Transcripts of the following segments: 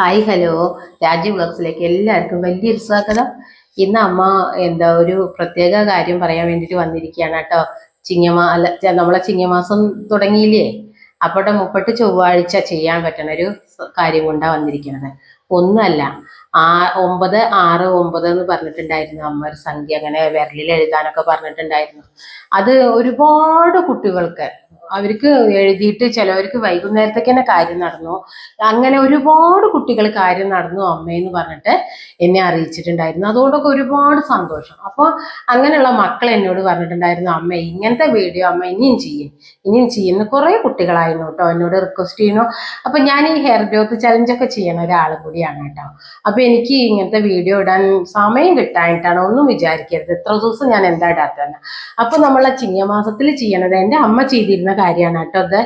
Hi hello Rajeev വ്ളോഗ്സിലേക്ക് എല്ലാവർക്കും വലിയൊരു സ്വാഗതം. ഇന്ന് അമ്മ എന്താ ഒരു പ്രത്യേക കാര്യം പറയാൻ വേണ്ടിയിട്ട് വന്നിരിക്കുകയാണ് കേട്ടോ. ചിങ്ങമാ അല്ല നമ്മളെ ചിങ്ങമാസം തുടങ്ങിയില്ലേ? അപ്പോഴത്തെ മുപ്പട്ട് ചൊവ്വാഴ്ച ചെയ്യാൻ പറ്റണ ഒരു കാര്യം കൊണ്ടാണ് വന്നിരിക്കുന്നത് ഒന്നല്ല ആ ഒമ്പത് ആറ് ഒമ്പത് എന്ന് പറഞ്ഞിട്ടുണ്ടായിരുന്നു. അമ്മ ഒരു സംഖ്യ അങ്ങനെ വിരലിൽ എഴുതാനൊക്കെ പറഞ്ഞിട്ടുണ്ടായിരുന്നു. അത് ഒരുപാട് കുട്ടികൾക്ക് അവർക്ക് എഴുതിയിട്ട് ചിലവർക്ക് വൈകുന്നേരത്തേക്ക് തന്നെ കാര്യം നടന്നു. അങ്ങനെ ഒരുപാട് കുട്ടികൾ കാര്യം നടന്നു അമ്മയെന്ന് പറഞ്ഞിട്ട് എന്നെ അറിയിച്ചിട്ടുണ്ടായിരുന്നു. അതുകൊണ്ടൊക്കെ ഒരുപാട് സന്തോഷം. അപ്പോൾ അങ്ങനെയുള്ള മക്കൾ എന്നോട് പറഞ്ഞിട്ടുണ്ടായിരുന്നു അമ്മ ഇങ്ങനത്തെ വീഡിയോ അമ്മ ഇനിയും ചെയ്യും ഇനിയും ചെയ്യുന്ന കുറേ കുട്ടികളായിരുന്നു കേട്ടോ എന്നോട് റിക്വസ്റ്റ് ചെയ്യണോ അപ്പൊ ഞാൻ ഈ ഹെയർ ഗ്രോത്ത് ചലഞ്ചൊക്കെ ചെയ്യണ ഒരാൾ കൂടിയാണ് കേട്ടോ. അപ്പൊ എനിക്ക് ഇങ്ങനത്തെ വീഡിയോ ഇടാൻ സമയം കിട്ടാനായിട്ടാണ് ഒന്നും വിചാരിക്കരുത്. എത്ര ദിവസം ഞാൻ എന്താ ഇടാത്തന്നെ അപ്പൊ നമ്മൾ ചിങ്ങമാസത്തിൽ ചെയ്യണത് എന്റെ അമ്മ ചെയ്തിരുന്ന കാര്യമാണ് കേട്ടോ അത്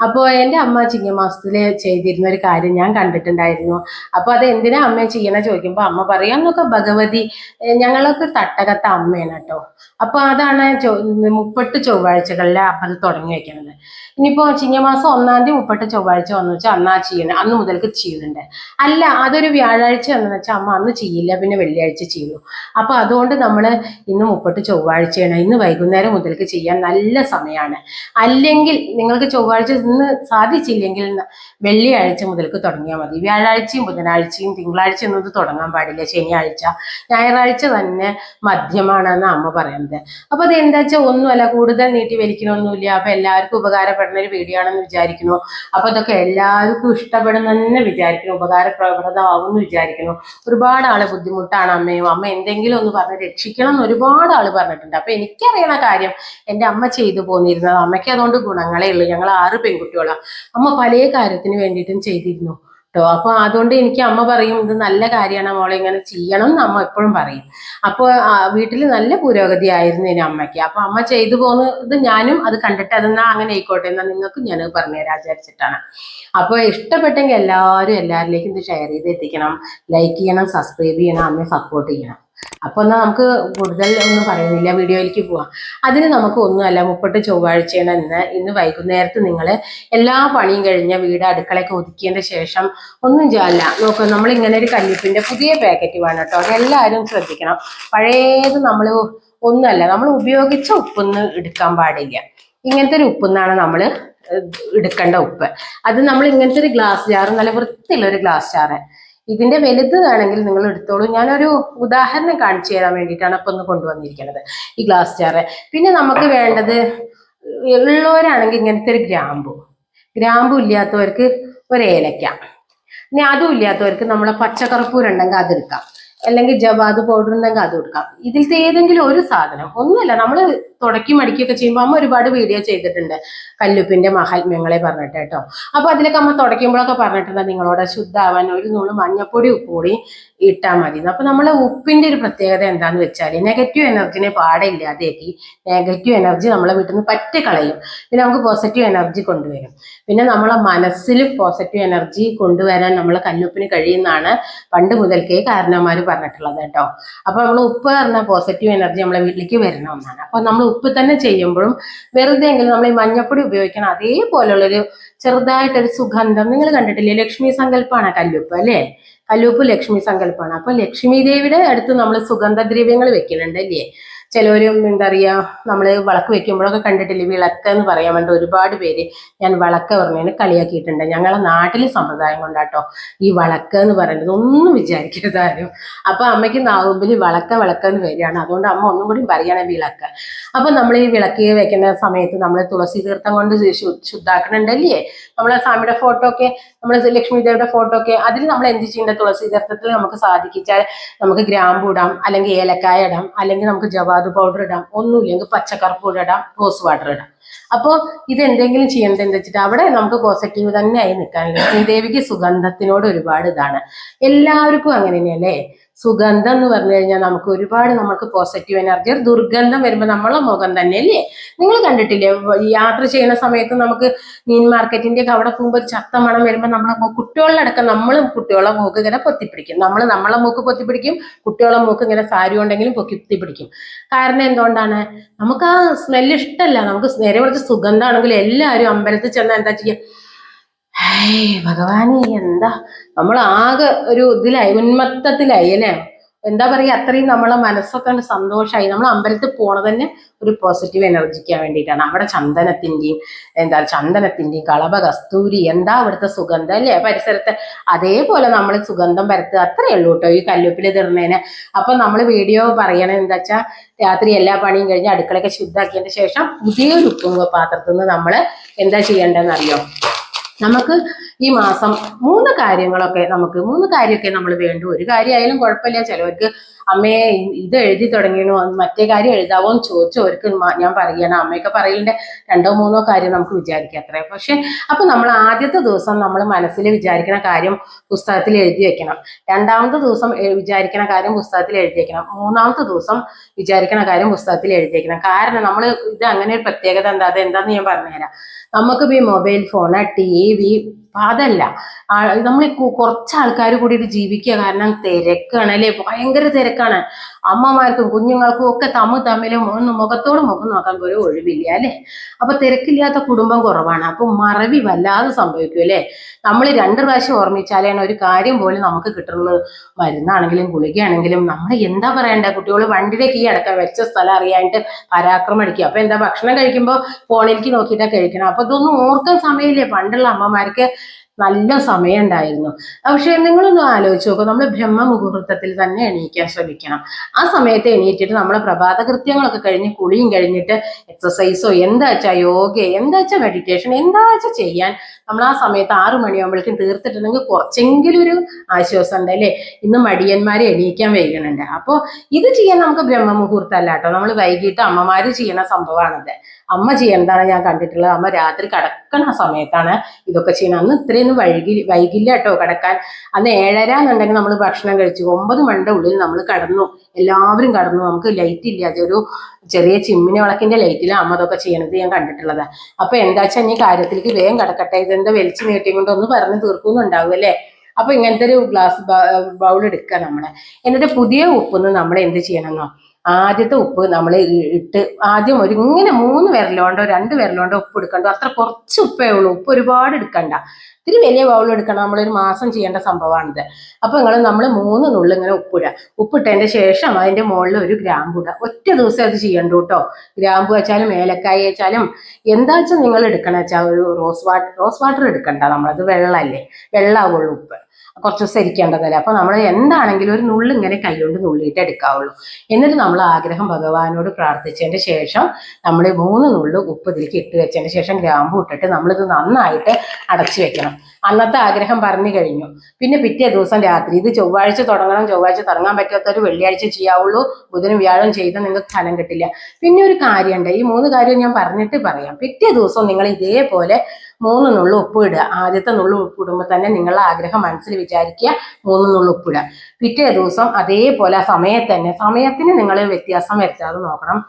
അപ്പോൾ എന്റെ അമ്മ ചിങ്ങമാസത്തിൽ ചെയ്തിരുന്ന ഒരു കാര്യം ഞാൻ കണ്ടിട്ടുണ്ടായിരുന്നു. അപ്പോൾ അത് എന്തിനാ അമ്മ ചെയ്യണ ചോദിക്കുമ്പോൾ അമ്മ പറയാന്നൊക്കെ ഭഗവതി ഏ, ഞങ്ങളൊക്കെ തട്ടകത്ത അമ്മയാണ് കേട്ടോ. അപ്പോൾ അതാണ് മുപ്പട്ട് ചൊവ്വാഴ്ചകളിലെ അപ്പം തുടങ്ങി വെക്കുന്നത് ഇനിയിപ്പോൾ ചിങ്ങമാസം ഒന്നാം തീയതി മുപ്പട്ട് ചൊവ്വാഴ്ച വന്നു വെച്ചാൽ അന്നാ ചെയ്യണം അന്ന് മുതൽക്ക് ചെയ്യുന്നുണ്ട്. അല്ല അതൊരു വ്യാഴാഴ്ച എന്ന് വെച്ചാൽ അമ്മ അന്ന് ചെയ്യില്ല പിന്നെ വെള്ളിയാഴ്ച ചെയ്യുന്നു അപ്പോൾ അതുകൊണ്ട് നമ്മൾ ഇന്ന് മുപ്പട്ട് ചൊവ്വാഴ്ചയാണ് ഇന്ന് വൈകുന്നേരം മുതൽക്ക് ചെയ്യാൻ നല്ല സമയമാണ് അല്ലെങ്കിൽ നിങ്ങൾക്ക് ചൊവ്വാഴ്ച ഇന്ന് സാധിച്ചില്ലെങ്കിൽ വെള്ളിയാഴ്ച മുതൽക്ക് തുടങ്ങിയാൽ മതി. വ്യാഴാഴ്ചയും ബുധനാഴ്ചയും തിങ്കളാഴ്ച ഒന്നും ഇത് തുടങ്ങാൻ പാടില്ല. ശനിയാഴ്ച ഞായറാഴ്ച തന്നെ മദ്യമാണെന്ന് അമ്മ പറയുന്നത്. അപ്പൊ അത് എന്താ വെച്ചാൽ ഒന്നുമല്ല കൂടുതൽ നീട്ടി വലിക്കണമൊന്നുമില്ല. അപ്പൊ എല്ലാവർക്കും ഉപകാരപ്പെടുന്ന ഒരു വീഡിയോ ആണെന്ന് വിചാരിക്കുന്നു. അപ്പൊ അതൊക്കെ എല്ലാവർക്കും ഇഷ്ടപ്പെടുന്ന തന്നെ വിചാരിക്കുന്നു. ഉപകാരപ്രദമാവും എന്ന് വിചാരിക്കുന്നു. ഒരുപാട് ആൾ ബുദ്ധിമുട്ടാണ് അമ്മയും. അമ്മ എന്തെങ്കിലും ഒന്ന് പറഞ്ഞ് രക്ഷിക്കണം എന്ന് ഒരുപാട് ആൾ പറഞ്ഞിട്ടുണ്ട്. അപ്പൊ എനിക്കറിയണ കാര്യം എന്റെ അമ്മ ചെയ്തു പോന്നിരുന്നത്. അമ്മയ്ക്ക് അതുകൊണ്ട് ഗുണങ്ങളേ ഉള്ളൂ. ഞങ്ങൾ ആറ് പെൺകുട്ടികളാണ് അമ്മ പല കാര്യത്തിന് വേണ്ടിയിട്ടും ചെയ്തിരുന്നു കേട്ടോ അപ്പൊ അതുകൊണ്ട് എനിക്ക് അമ്മ പറയും ഇത് നല്ല കാര്യമാണ് മോളെ ഇങ്ങനെ ചെയ്യണം എന്ന് അമ്മ എപ്പോഴും പറയും. അപ്പോൾ വീട്ടിൽ നല്ല പുരോഗതി ആയിരുന്നു ഇനി അമ്മയ്ക്ക്. അപ്പൊ അമ്മ ചെയ്തു പോകുന്നത് ഞാനും അത് കണ്ടിട്ട് അതെന്നാ അങ്ങനെ ആയിക്കോട്ടെ എന്നാ നിങ്ങൾക്ക് ഞാൻ പറഞ്ഞുതരാൻ വിചാരിച്ചിട്ടാണ്. അപ്പോൾ ഇഷ്ടപ്പെട്ടെങ്കിൽ എല്ലാവരും എല്ലാവരിലേക്കും ഇത് ഷെയർ ചെയ്ത് എത്തിക്കണം. ലൈക്ക് ചെയ്യണം സബ്സ്ക്രൈബ് ചെയ്യണം അമ്മയെ സപ്പോർട്ട് ചെയ്യണം. അപ്പോൾ എന്നാൽ നമുക്ക് കൂടുതൽ ഒന്നും പറയുന്നില്ല വീഡിയോയിലേക്ക് പോവാം. അതിന് നമുക്ക് ഒന്നുമല്ല മുപ്പട്ട് ചൊവ്വാഴ്ചയാണ് ഇന്ന്. ഇന്ന് വൈകുന്നേരത്ത് നിങ്ങൾ എല്ലാ പണിയും കഴിഞ്ഞ വീട് അടുക്കളയൊക്കെ ഒതുക്കിയതിന്റെ ശേഷം ഒന്നും ചെയ്യല്ല നോക്കൂ നമ്മൾ ഇങ്ങനെ ഒരു കല്ലിപ്പിന്റെ പുതിയ പാക്കറ്റ് വേണം കേട്ടോ. അതെല്ലാവരും ശ്രദ്ധിക്കണം. പഴയത് നമ്മൾ ഒന്നുമല്ല നമ്മൾ ഉപയോഗിച്ച ഉപ്പൊന്നും എടുക്കാൻ പാടില്ല. ഇങ്ങനത്തെ ഒരു ഉപ്പെന്നാണ് നമ്മൾ എടുക്കേണ്ട ഉപ്പ്. അത് നമ്മൾ ഇങ്ങനത്തെ ഒരു ഗ്ലാസ് ജാർ നല്ല വൃത്തിയുള്ള ഒരു ഗ്ലാസ് ജാറ്. ഇതിന്റെ വലുത് ആണെങ്കിൽ നിങ്ങൾ എടുത്തോളൂ. ഞാനൊരു ഉദാഹരണം കാണിച്ചു തരാൻ വേണ്ടിയിട്ടാണ് അപ്പൊ ഒന്ന് കൊണ്ടുവന്നിരിക്കുന്നത് ഈ ഗ്ലാസ് ജാറ് പിന്നെ നമുക്ക് വേണ്ടത് ഉള്ളവരാണെങ്കിൽ ഇങ്ങനത്തെ ഒരു ഗ്രാമ്പു. ഗ്രാമ്പു ഇല്ലാത്തവർക്ക് ഒരു ഏലക്ക. ഇനി അതും ഇല്ലാത്തവർക്ക് നമ്മളെ പച്ചക്കറപ്പൂരം ഉണ്ടെങ്കിൽ അതെടുക്കാം അല്ലെങ്കിൽ ജവാദ് പൗഡർ ഉണ്ടെങ്കിൽ അത് കൊടുക്കാം ഇതിലത്തെ ഏതെങ്കിലും ഒരു സാധനം. ഒന്നുമല്ല നമ്മൾ തുടക്കി മടിക്കുകയൊക്കെ ചെയ്യുമ്പോൾ അമ്മ ഒരുപാട് വീഡിയോ ചെയ്തിട്ടുണ്ട്. കല്ലുപ്പിന്റെ മഹാത്മ്യങ്ങളെ പറഞ്ഞിട്ട് കേട്ടോ. അപ്പൊ അതിലൊക്കെ അമ്മ തുടയ്ക്കുമ്പോഴൊക്കെ പറഞ്ഞിട്ടുണ്ട് നിങ്ങളോട് ശുദ്ധാവാൻ ഒരു നുള്ളു മഞ്ഞപ്പൊടി കൂടി ഇട്ടാൽ മതി അപ്പൊ നമ്മളെ ഉപ്പിന്റെ ഒരു പ്രത്യേകത എന്താന്ന് വെച്ചാൽ നെഗറ്റീവ് എനർജിനെ പാടെ ഇല്ലാതെയാക്കി നെഗറ്റീവ് എനർജി നമ്മളെ വീട്ടിൽ നിന്ന് പറ്റി കളയും പിന്നെ നമുക്ക് പോസിറ്റീവ് എനർജി കൊണ്ടുവരും. പിന്നെ നമ്മളെ മനസ്സിൽ പോസിറ്റീവ് എനർജി കൊണ്ടുവരാൻ നമ്മളെ കല്ലുപ്പിന് കഴിയുന്നതാണ് പണ്ട് മുതൽക്കേ കാരണന്മാർ പറഞ്ഞിട്ടുള്ളത് കേട്ടോ. അപ്പൊ നമ്മൾ ഉപ്പ് പറഞ്ഞ പോസിറ്റീവ് എനർജി നമ്മളെ വീട്ടിലേക്ക് വരുന്ന ഒന്നാണ് അപ്പൊ നമ്മൾ ഉപ്പ് തന്നെ ചെയ്യുമ്പോഴും വെറുതെ എങ്കിലും നമ്മൾ ഈ മഞ്ഞപ്പൊടി ഉപയോഗിക്കണം. അതേപോലുള്ളൊരു ചെറുതായിട്ടൊരു സുഗന്ധം നിങ്ങൾ കണ്ടിട്ടില്ലേ? ലക്ഷ്മി സങ്കല്പമാണ് കല്ലുപ്പ് അല്ലേ? കല്ലുപ്പ് ലക്ഷ്മി സങ്കല്പമാണ് അപ്പൊ ലക്ഷ്മി ദേവിയുടെ അടുത്ത് നമ്മൾ സുഗന്ധദ്രവ്യങ്ങൾ വെക്കുന്നുണ്ട് അല്ലേ? ചിലവരും എന്താ പറയുക നമ്മൾ വിളക്ക് വെക്കുമ്പോഴൊക്കെ കണ്ടിട്ടില്ല വിളക്ക് എന്ന് പറയാൻ വേണ്ടി ഒരുപാട് പേര് ഞാൻ വിളക്ക് പറഞ്ഞതിന് കളിയാക്കിയിട്ടുണ്ട്. ഞങ്ങളെ നാട്ടിൽ സമ്പ്രദായം കൊണ്ടാട്ടോ ഈ വിളക്ക് എന്ന് പറയുന്നത്. ഒന്നും വിചാരിക്കരുത് ആരും. അപ്പൊ അമ്മയ്ക്ക് നാവുമ്പിൽ വിളക്ക വിളക്ക് എന്ന് വരികയാണ്. അതുകൊണ്ട് അമ്മ ഒന്നും കൂടി പറയണ വിളക്ക്. അപ്പൊ നമ്മൾ ഈ വിളക്ക് വെക്കുന്ന സമയത്ത് നമ്മൾ തുളസി തീർത്ഥം കൊണ്ട് ശുദ്ധാക്കണുണ്ടല്ലേ? നമ്മളെ സ്വാമിയുടെ ഫോട്ടോ ഒക്കെ നമ്മളെ ലക്ഷ്മി ദേവിയുടെ ഫോട്ടോ ഒക്കെ അതിൽ നമ്മൾ എന്ത് ചെയ്യേണ്ട? തുളസി തീർത്ഥത്തിൽ നമുക്ക് സാധിക്കാൻ നമുക്ക് ഗ്രാമ്പു ഇടാം അല്ലെങ്കിൽ ഏലക്കായ ഇടാം അല്ലെങ്കിൽ നമുക്ക് ജവാദ് പൗഡർ ഇടാം. ഒന്നുമില്ലെങ്കിൽ പച്ചക്കറുപ്പൂടെ ഇടാം റോസ് വാട്ടർ ഇടാം. അപ്പോൾ ഇത് എന്തെങ്കിലും ചെയ്യേണ്ടത് എന്താ വെച്ചിട്ട് അവിടെ നമുക്ക് പോസിറ്റീവ് തന്നെ ആയി നിൽക്കാൻ ശ്രീദേവിക്ക് ദേവിക്ക് സുഗന്ധത്തിനോട് ഒരുപാട് ഇതാണ്. എല്ലാവർക്കും അങ്ങനെ തന്നെയല്ലേ സുഗന്ധം എന്ന് പറഞ്ഞു കഴിഞ്ഞാൽ നമുക്ക് ഒരുപാട് നമുക്ക് പോസിറ്റീവ് എനർജി ദുർഗന്ധം വരുമ്പോൾ നമ്മളെ മുഖം തന്നെ അല്ലേ? നിങ്ങൾ കണ്ടിട്ടില്ലേ? യാത്ര ചെയ്യുന്ന സമയത്ത് നമുക്ക് മീൻ മാർക്കറ്റിന്റെ ഒക്കെ അവിടെ പോകുമ്പോൾ ഒരു ചത്ത മണം വരുമ്പോൾ നമ്മളെ കുട്ടികളിലടക്കം നമ്മളും കുട്ടികളെ മൂക്ക് ഇങ്ങനെ പൊത്തിപ്പിടിക്കും. നമ്മൾ നമ്മളെ മൂക്ക് പൊത്തിപ്പിടിക്കും കുട്ടികളെ മൂക്ക് ഇങ്ങനെ സാരി ഉണ്ടെങ്കിലും പൊക്കി പൊത്തിപ്പിടിക്കും. കാരണം എന്തുകൊണ്ടാണ്? നമുക്ക് ആ സ്മെല്ല് ഇഷ്ടമല്ല നമുക്ക് നേരെ കുറച്ച് സുഗന്ധമാണെങ്കിൽ എല്ലാവരും അമ്പലത്തിൽ ചെന്നാൽ എന്താ ചെയ്യുക ഭഗവാനെ എന്താ? നമ്മൾ ആകെ ഒരു ഇതിലായി ഉന്മത്തത്തിലായി അല്ലേ? എന്താ പറയുക അത്രയും നമ്മളെ മനസ്സൊക്കെ അങ്ങട് സന്തോഷമായി നമ്മൾ അമ്പലത്തിൽ പോണത് തന്നെ ഒരു പോസിറ്റീവ് എനർജിക്കാൻ വേണ്ടിയിട്ടാണ്. അവിടെ ചന്ദനത്തിന്റെയും എന്താ ചന്ദനത്തിന്റെയും കളഭ കസ്തൂരി എന്താ അവിടുത്തെ സുഗന്ധം അല്ലേ? പരിസരത്ത് അതേപോലെ നമ്മൾ സുഗന്ധം പരത്തുക. അത്രയേ ഉള്ളൂ കേട്ടോ ഈ കല്ലുപ്പിൽ തീർന്നതിന് അപ്പൊ നമ്മൾ വീഡിയോ പറയണത് എന്താ വെച്ചാൽ രാത്രി എല്ലാ പണിയും കഴിഞ്ഞ് അടുക്കളയൊക്കെ ശുദ്ധാക്കിയതിന് ശേഷം പുതിയൊരു ഉപ്പും പാത്രത്തിൽ നിന്ന് നമ്മൾ എന്താ ചെയ്യേണ്ടതെന്ന് അറിയോ നമുക്ക് ഈ മാസം മൂന്ന് കാര്യങ്ങളൊക്കെ നമുക്ക് മൂന്ന് കാര്യമൊക്കെ നമ്മൾ വേണ്ടു. ഒരു കാര്യമായാലും കുഴപ്പമില്ല. ചിലവർക്ക് അമ്മയെ ഇത് എഴുതി തുടങ്ങിയോ മറ്റേ കാര്യം എഴുതാവോ എന്ന് ചോദിച്ചവർക്ക് ഞാൻ പറയുകയാണ് അമ്മയൊക്കെ പറയലിന്റെ രണ്ടോ മൂന്നോ കാര്യം നമുക്ക് വിചാരിക്കാം അത്രേ. പക്ഷെ അപ്പൊ നമ്മൾ ആദ്യത്തെ ദിവസം നമ്മൾ മനസ്സിൽ വിചാരിക്കുന്ന കാര്യം പുസ്തകത്തിൽ എഴുതി വെക്കണം. രണ്ടാമത്തെ ദിവസം വിചാരിക്കുന്ന കാര്യം പുസ്തകത്തിൽ എഴുതി വെക്കണം. മൂന്നാമത്തെ ദിവസം വിചാരിക്കുന്ന കാര്യം പുസ്തകത്തിൽ എഴുതി വെക്കണം. കാരണം നമ്മൾ ഇത് അങ്ങനെ ഒരു പ്രത്യേകത എന്താ അത് എന്താന്ന് ഞാൻ പറഞ്ഞുതരാം. നമുക്ക് ഈ മൊബൈൽ ഫോൺ ടി വി അതല്ല. നമ്മൾ കുറച്ച് ആൾക്കാർ കൂടിയിട്ട് ജീവിക്കുക കാരണം തിരക്കാണ് അല്ലെ? ഭയങ്കര തിരക്കാണ്. അമ്മമാർക്കും കുഞ്ഞുങ്ങൾക്കും ഒക്കെ തമ്മിൽ തമ്മിലും ഒന്ന് മുഖത്തോട് മുഖം നോക്കാൻ പോലും ഒഴിവില്ല അല്ലെ? അപ്പൊ തിരക്കില്ലാത്ത കുടുംബം കുറവാണ്. അപ്പൊ മറവി വല്ലാതെ സംഭവിക്കും അല്ലെ? നമ്മൾ രണ്ട് പ്രാവശ്യം ഓർമ്മിച്ചാലാണ് ഒരു കാര്യം പോലും നമുക്ക് കിട്ടുന്നത്. മരുന്നാണെങ്കിലും ഗുളികയാണെങ്കിലും നമ്മൾ എന്താ പറയണ്ടേ? കുട്ടികൾ വണ്ടിയുടെ കീ അടക്കാൻ വെച്ച സ്ഥലം അറിയാനായിട്ട് പരാക്രമം അടിക്കുക. അപ്പൊ എന്താ ഭക്ഷണം കഴിക്കുമ്പോൾ ഫോണിലേക്ക് നോക്കിയിട്ടാണ് കഴിക്കണം. അപ്പൊ ഇതൊന്നും ഓർക്കാൻ സമയമില്ലേ. പണ്ടുള്ള അമ്മമാർക്ക് നല്ല സമയം ഉണ്ടായിരുന്നു പക്ഷെ നിങ്ങളൊന്ന് ആലോചിച്ച് നോക്കുക നമ്മൾ ബ്രഹ്മ മുഹൂർത്തത്തിൽ തന്നെ എണീക്കാൻ ശ്രമിക്കണം. ആ സമയത്ത് എണീറ്റിട്ട് നമ്മളെ പ്രഭാത കൃത്യങ്ങളൊക്കെ കഴിഞ്ഞ് കുളിയും കഴിഞ്ഞിട്ട് എക്സസൈസോ എന്താ വെച്ചാൽ യോഗ എന്താ വെച്ചാൽ മെഡിറ്റേഷൻ എന്താ വെച്ചാൽ ചെയ്യാൻ നമ്മൾ ആ സമയത്ത് ആറു മണിയാകുമ്പോഴേക്കും തീർത്തിട്ടുണ്ടെങ്കിൽ കുറച്ചെങ്കിലും ഒരു ആശ്വാസം ഉണ്ട് അല്ലേ? ഇന്ന് മടിയന്മാരെ എണീക്കാൻ വൈകുന്നുണ്ട് അപ്പോൾ ഇത് ചെയ്യാൻ നമുക്ക് ബ്രഹ്മമുഹൂർത്തം അല്ല കേട്ടോ. നമ്മൾ വൈകിട്ട് അമ്മമാര് ചെയ്യണ സംഭവമാണത്. അമ്മ ചെയ്യണതാണ് ഞാൻ കണ്ടിട്ടുള്ളത്? അമ്മ രാത്രി കിടക്കണ സമയത്താണ് ഇതൊക്കെ ചെയ്യണം അന്ന് ഇത്രയൊന്നും വൈകി വൈകില്ല കേട്ടോ കിടക്കാൻ. അന്ന് ഏഴര എന്നുണ്ടെങ്കിൽ നമ്മൾ ഭക്ഷണം കഴിച്ചു. ഒമ്പത് മണിയുടെ ഉള്ളിൽ നമ്മൾ കടന്നു. എല്ലാവരും കടന്നു. നമുക്ക് ലൈറ്റ് ഇല്ല. അതൊരു ചെറിയ ചിമ്മിനി വിളക്കിന്റെ ലൈറ്റിലാണ് അമ്മ അതൊക്കെ ചെയ്യണത് ഞാൻ കണ്ടിട്ടുള്ളത്. അപ്പൊ എന്താ വെച്ചാൽ ഈ കാര്യത്തിലേക്ക് വേഗം കിടക്കട്ടെ. ഇതെന്താ വലിച്ചു നീട്ടി കൊണ്ട് ഒന്ന് പറഞ്ഞ് തീർക്കുന്നുണ്ടാവും അല്ലേ? അപ്പൊ ഇങ്ങനത്തെ ഒരു ഗ്ലാസ് ബൗൾ എടുക്കുക നമ്മൾ. എന്നിട്ട് പുതിയ ഉപ്പൊന്ന് നമ്മൾ എന്ത് ചെയ്യണമെന്നോ ആദ്യത്തെ ഉപ്പ് നമ്മൾ ഇട്ട് ആദ്യം ഒരു ഇങ്ങനെ മൂന്ന് വിരലോണ്ടോ രണ്ട് വിരലോണ്ടോ ഉപ്പ് എടുക്കണ്ടോ? അത്ര കുറച്ച് ഉപ്പേ ഉള്ളൂ. ഉപ്പ് ഒരുപാട് എടുക്കണ്ട. ഇത്തിരി വലിയ ബൗൾ എടുക്കണം. നമ്മളൊരു മാസം ചെയ്യേണ്ട സംഭവമാണിത് അപ്പൊ നിങ്ങൾ നമ്മൾ മൂന്ന് നുള്ളു ഇങ്ങനെ ഉപ്പിടുക ഉപ്പിട്ടതിന്റെ ശേഷം അതിന്റെ മുകളിൽ ഒരു ഗ്രാമ്പ് ഇടുക ഒറ്റ ദിവസം അത് ചെയ്യണ്ടു കേട്ടോ ഗ്രാമ്പ് വെച്ചാലും ഏലക്കായ വെച്ചാലും എന്താ വെച്ചാൽ നിങ്ങൾ എടുക്കണം വെച്ചാൽ ഒരു റോസ് വാട്ടർ റോസ് വാട്ടർ എടുക്കണ്ട നമ്മളത് വെള്ളമല്ലേ വെള്ളമാവുള്ളൂ ഉപ്പ്. കുറച്ച് ദിവസം ഇരിക്കേണ്ടതല്ലേ? അപ്പൊ നമ്മൾ എന്താണെങ്കിലും ഒരു നുള്ളു ഇങ്ങനെ കൈകൊണ്ട് നുള്ളിയിട്ട് എടുക്കാവുള്ളൂ. എന്നിട്ട് നമ്മൾ ആഗ്രഹം ഭഗവാനോട് പ്രാർത്ഥിച്ചതിന്റെ ശേഷം നമ്മൾ മൂന്ന് നുള്ളു ഉപ്പ് ഇതിലേക്ക് ഇട്ട് വെച്ചതിന് ശേഷം ഗ്രാമ്പു ഇട്ടിട്ട് നമ്മളിത് നന്നായിട്ട് അടച്ചു വെക്കണം. അന്നത്തെ ആഗ്രഹം പറഞ്ഞു കഴിഞ്ഞു. പിന്നെ പിറ്റേ ദിവസം രാത്രി ഇത് ചൊവ്വാഴ്ച തുടങ്ങണം ചൊവ്വാഴ്ച തുടങ്ങാൻ പറ്റാത്തൊരു വെള്ളിയാഴ്ച ചെയ്യാവുള്ളൂ. ബുധനും വ്യാഴം ചെയ്താൽ നിങ്ങൾക്ക് ഫലം കിട്ടില്ല. പിന്നെ ഒരു കാര്യമുണ്ട്. ഈ മൂന്ന് കാര്യം ഞാൻ പറഞ്ഞിട്ട് പറയാം. പിറ്റേ ദിവസം നിങ്ങൾ ഇതേപോലെ മൂന്ന് നുള്ളു ഉപ്പ് ഇടുക. ആദ്യത്തെ നുള്ളു ഉപ്പ് ഇടുമ്പോൾ തന്നെ നിങ്ങളുടെ ആഗ്രഹം മനസ്സിൽ വിചാരിക്കുക മൂന്ന് നുള്ളു ഉപ്പ് ഇടുക. പിറ്റേ ദിവസം അതേപോലെ സമയത്ത് തന്നെ സമയത്തിന് നിങ്ങൾ വ്യത്യാസം വരുത്താതെ നോക്കണം.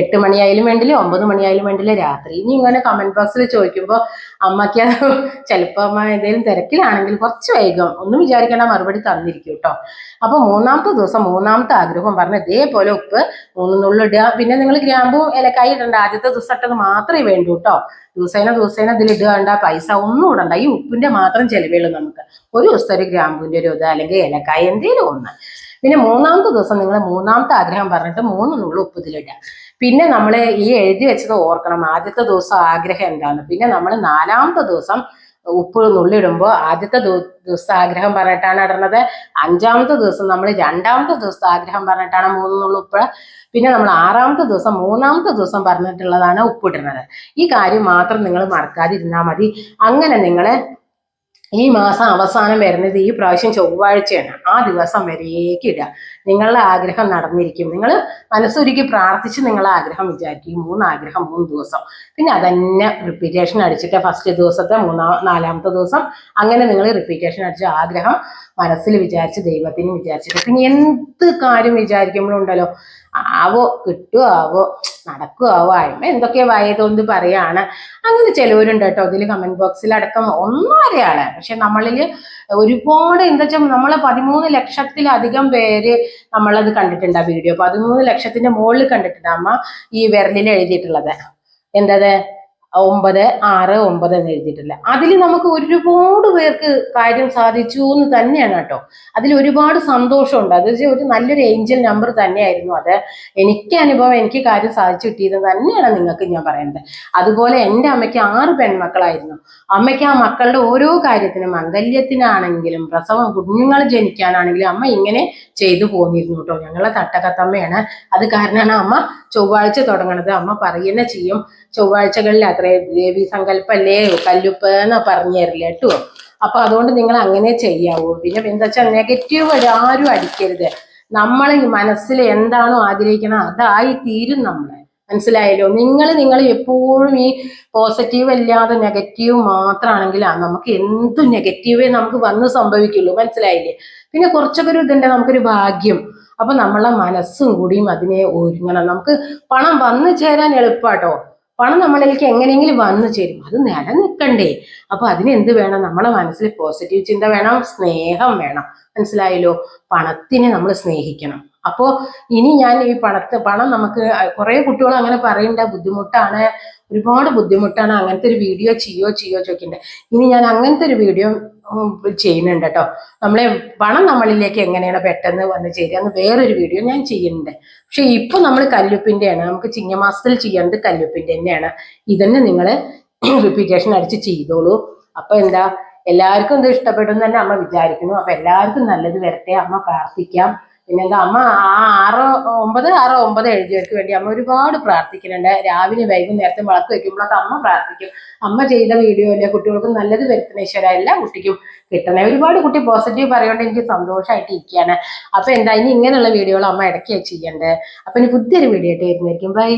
എട്ട് മണിയായാലും വേണ്ടില്ല ഒമ്പത് മണിയായാലും വേണ്ടില്ല രാത്രി. ഇനി ഇങ്ങനെ കമന്റ് ബോക്സിൽ ചോദിക്കുമ്പോൾ അമ്മയ്ക്ക് അത് ചിലപ്പോൾ അമ്മ എന്തെങ്കിലും തിരക്കിലാണെങ്കിൽ കുറച്ച് വൈകും ഒന്നും വിചാരിക്കേണ്ട മറുപടി തന്നിരിക്കും കേട്ടോ അപ്പൊ മൂന്നാമത്തെ ദിവസം മൂന്നാമത്തെ ആഗ്രഹം പറഞ്ഞ ഇതേപോലെ ഉപ്പ് മൂന്ന് നുള്ളിടുക പിന്നെ നിങ്ങൾ ഗ്രാമ്പും ഇലക്കായി ഇടണ്ട. ആദ്യത്തെ ദിവസം ഇട്ടത് മാത്രമേ വേണ്ടൂ കേട്ടോ ദിവസേന ദിവസേന ഇതിൽ ഇടുകണ്ട പൈസ ഒന്നും ഇടണ്ട. ഈ ഉപ്പിന്റെ മാത്രം ചെലവേയുള്ളൂ നമുക്ക്. ഒരു ദിവസത്തെ ഒരു ഗ്രാമ്പുവിന്റെ ഒരു ഇത് അല്ലെങ്കിൽ ഇലക്കായ എന്തെങ്കിലും ഒന്ന്. പിന്നെ മൂന്നാമത്തെ ദിവസം നിങ്ങൾ മൂന്നാമത്തെ ആഗ്രഹം പറഞ്ഞിട്ട് മൂന്ന് നുള്ളു ഉപ്പ് ഇതിലിടുക പിന്നെ നമ്മൾ ഈ എഴുതി വെച്ചത് ഓർക്കണം. ആദ്യത്തെ ദിവസം ആഗ്രഹം എന്താണ്? പിന്നെ നമ്മൾ നാലാമത്തെ ദിവസം ഉപ്പ് നുള്ളിടുമ്പോൾ ആദ്യത്തെ ദിവ- ദിവസം ആഗ്രഹം പറഞ്ഞിട്ടാണ് ഇടുന്നത് അഞ്ചാമത്തെ ദിവസം നമ്മൾ രണ്ടാമത്തെ ദിവസത്തെ ആഗ്രഹം പറഞ്ഞിട്ടാണ് മൂന്ന് നുള്ളു ഉപ്പ്. പിന്നെ നമ്മൾ ആറാമത്തെ ദിവസം മൂന്നാമത്തെ ദിവസം പറഞ്ഞിട്ടുള്ളതാണ് ഉപ്പിടുന്നത് ഈ കാര്യം മാത്രം നിങ്ങൾ മറക്കാതിരുന്നാൽ മതി. അങ്ങനെ നിങ്ങൾ ഈ മാസം അവസാനം വരുന്നത് ഈ പ്രാവശ്യം ചൊവ്വാഴ്ചയാണ്. ആ ദിവസം വരേക്ക് ഇടുക. നിങ്ങളുടെ ആഗ്രഹം നടന്നിരിക്കും. നിങ്ങൾ മനസ്സൊരുക്കി പ്രാർത്ഥിച്ച് നിങ്ങളെ ആഗ്രഹം വിചാരിക്കും. മൂന്ന് ആഗ്രഹം മൂന്ന് ദിവസം. പിന്നെ അതന്നെ റിപ്പീറ്റേഷൻ അടിച്ചിട്ട് ഫസ്റ്റ് ദിവസത്തെ മൂന്നാം നാലാമത്തെ ദിവസം അങ്ങനെ നിങ്ങൾ റിപ്പീറ്റേഷൻ അടിച്ച് ആഗ്രഹം മനസ്സിൽ വിചാരിച്ച് ദൈവത്തിന് വിചാരിച്ചിട്ട്. പിന്നെ എന്ത് കാര്യം വിചാരിക്കുമ്പോഴും ഉണ്ടല്ലോ? ആവോ കിട്ടുമോ ആവോ നടക്കുമോ ആവോ അയമ എന്തൊക്കെയോ വായതുകൊണ്ട് പറയാണ്. അങ്ങനെ ചിലവരുണ്ട് കേട്ടോ ഇതിൽ കമന്റ് ബോക്സിൽ അടക്കം ഒന്നും അറിയാളെ പക്ഷെ നമ്മളിൽ ഒരുപാട് എന്താ വെച്ചാൽ നമ്മൾ പതിമൂന്ന് ലക്ഷത്തിലധികം പേര് നമ്മളത് കണ്ടിട്ടുണ്ട് ആ വീഡിയോ പതിമൂന്ന് ലക്ഷത്തിന്റെ മുകളിൽ കണ്ടിട്ടുണ്ട് അമ്മ ഈ വിരലിൽ എഴുതിയിട്ടുള്ളത്. എന്തത്? ഒമ്പത് ആറ് ഒമ്പത് എന്ന് എഴുതിയിട്ടില്ല. അതിൽ നമുക്ക് ഒരുപാട് പേർക്ക് കാര്യം സാധിച്ചു എന്ന് തന്നെയാണ് കേട്ടോ. അതിൽ ഒരുപാട് സന്തോഷമുണ്ട്. അത് ഒരു നല്ലൊരു ഏഞ്ചൽ നമ്പർ തന്നെയായിരുന്നു അത്. എനിക്ക് അനുഭവം എനിക്ക് കാര്യം സാധിച്ചു കിട്ടിയത് തന്നെയാണ് നിങ്ങൾക്ക് ഞാൻ പറയുന്നത് അതുപോലെ എന്റെ അമ്മയ്ക്ക് ആറ് പെൺമക്കളായിരുന്നു. അമ്മയ്ക്ക് ആ മക്കളുടെ ഓരോ കാര്യത്തിനും മംഗല്യത്തിനാണെങ്കിലും പ്രസവം കുഞ്ഞുങ്ങൾ ജനിക്കാനാണെങ്കിലും അമ്മ ഇങ്ങനെ ചെയ്തു പോന്നിരുന്നു കേട്ടോ ഞങ്ങളെ തട്ടകത്തമ്മയാണ്. അത് കാരണമാണ് അമ്മ ചൊവ്വാഴ്ച തുടങ്ങണത്. അമ്മ പറയുന്ന ചെയ്യും. ചൊവ്വാഴ്ചകളിൽ അത്രേ ദേവി സങ്കല്പല്ലേ കല്ലുപ്പ് എന്ന് പറഞ്ഞു തരില്ല കേട്ടോ അപ്പൊ അതുകൊണ്ട് നിങ്ങൾ അങ്ങനെ ചെയ്യാവൂ. പിന്നെ എന്താ വെച്ചാൽ നെഗറ്റീവ് ആരും അടിക്കരുത്. നമ്മൾ ഈ മനസ്സിൽ എന്താണോ ആഗ്രഹിക്കണം അതായി തീരും നമ്മളെ. മനസ്സിലായല്ലോ? നിങ്ങൾ നിങ്ങൾ എപ്പോഴും ഈ പോസിറ്റീവ് അല്ലാതെ നെഗറ്റീവ് മാത്രമാണെങ്കിൽ ആ നമുക്ക് എന്ത് നെഗറ്റീവേ നമുക്ക് വന്ന് സംഭവിക്കുള്ളൂ. മനസ്സിലായില്ലേ? പിന്നെ കുറച്ചൊക്കെ ഒരു ഇതുണ്ട്. നമുക്കൊരു ഭാഗ്യം. അപ്പൊ നമ്മളെ മനസ്സും കൂടിയും അതിനെ ഒരുങ്ങണം. നമുക്ക് പണം വന്നു ചേരാൻ എളുപ്പാട്ടോ. പണം നമ്മളിലേക്ക് എങ്ങനെയെങ്കിലും വന്നു ചേരും. അത് നിലനിൽക്കണ്ടേ. അപ്പൊ അതിന് എന്ത് വേണം? നമ്മളെ മനസ്സിൽ പോസിറ്റീവ് ചിന്ത വേണം. സ്നേഹം വേണം. മനസ്സിലായല്ലോ? പണത്തിനെ നമ്മൾ സ്നേഹിക്കണം. അപ്പോ ഇനി ഞാൻ ഈ പണത്തെ പണം നമുക്ക് കുറെ കുട്ടികൾ അങ്ങനെ പറയണ്ട ബുദ്ധിമുട്ടാണ് ഒരുപാട് ബുദ്ധിമുട്ടാണ് അങ്ങനത്തെ ഒരു വീഡിയോ ചെയ്യോ ചെയ്യോ ചോദിക്കണ്ടേ. ഇനി ഞാൻ അങ്ങനത്തെ ഒരു വീഡിയോ ചെയ്യുന്നുണ്ട് കേട്ടോ. നമ്മളെ പണം നമ്മളിലേക്ക് എങ്ങനെയാണ് പെട്ടെന്ന് വന്ന് ചേരുക എന്ന് വേറൊരു വീഡിയോ ഞാൻ ചെയ്യുന്നുണ്ട്. പക്ഷെ ഇപ്പൊ നമ്മൾ കല്ലുപ്പിന്റെയാണ് നമുക്ക് ചിങ്ങമാസത്തിൽ ചെയ്യേണ്ടത് കല്ലുപ്പിന്റെ തന്നെയാണ്. ഇതന്നെ നിങ്ങൾ റിപ്പീറ്റേഷൻ അടിച്ച് ചെയ്തോളൂ. അപ്പൊ എന്താ എല്ലാവർക്കും ഇത് ഇഷ്ടപ്പെടും തന്നെ അമ്മ വിചാരിക്കുന്നു. അപ്പൊ എല്ലാവർക്കും നല്ലത് വരട്ടെ അമ്മ പ്രാർത്ഥിക്കാം. പിന്നെന്താ അമ്മ ആ ആറോ ഒമ്പത് ആറോ ഒമ്പത് എഴുതിയവർക്ക് വേണ്ടി അമ്മ ഒരുപാട് പ്രാർത്ഥിക്കുന്നുണ്ട് രാവിലെ വൈകുന്നേരത്തെ വിളക്ക് വെക്കുമ്പോഴൊക്കെ അമ്മ പ്രാർത്ഥിക്കും. അമ്മ ചെയ്ത വീഡിയോ അല്ലെ കുട്ടികൾക്ക് നല്ലത് വരുത്തുന്ന ഈശ്വര. എല്ലാ കുട്ടിക്കും കിട്ടണേ. ഒരുപാട് കുട്ടി പോസിറ്റീവ് പറയുകൊണ്ട് എനിക്ക് സന്തോഷമായിട്ട് ഇരിക്കുകയാണ്. അപ്പൊ എന്താ ഇനി ഇങ്ങനെയുള്ള വീഡിയോകൾ അമ്മ ഇടയ്ക്ക് ചെയ്യണ്ടേ? അപ്പൊ ഇനി പുതിയൊരു വീഡിയോ ആയിട്ട് വരുന്നതായിരിക്കും. ബൈ